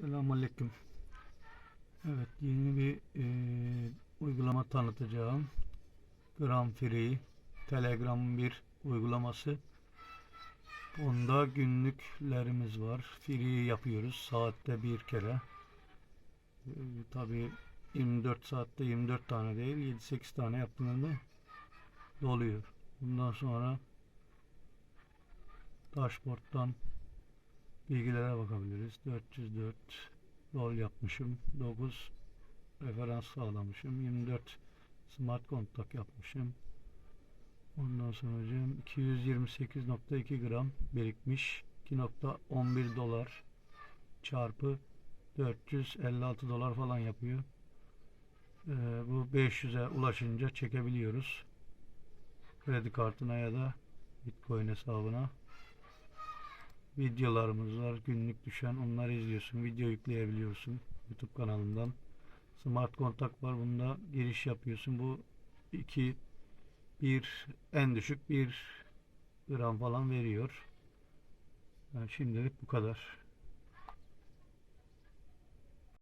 Selamünaleyküm. Evet yeni bir e, uygulama tanıtacağım. Gram Free Telegram bir uygulaması. Onda günlüklerimiz var. Free yapıyoruz saatte bir kere. E, tabii 24 saatte 24 tane değil 7-8 tane yaptığında doluyor. Bundan sonra dashboard'dan bilgilere bakabiliriz. 404 rol yapmışım. 9 referans sağlamışım. 24 smart kontak yapmışım. Ondan sonra hocam 228.2 gram birikmiş. 2.11 dolar çarpı 456 dolar falan yapıyor. Ee, bu 500'e ulaşınca çekebiliyoruz. Kredi kartına ya da Bitcoin hesabına videolarımız var. Günlük düşen onları izliyorsun. Video yükleyebiliyorsun. YouTube kanalından. Smart kontak var. Bunda giriş yapıyorsun. Bu 2 bir en düşük bir gram falan veriyor. Yani şimdilik bu kadar.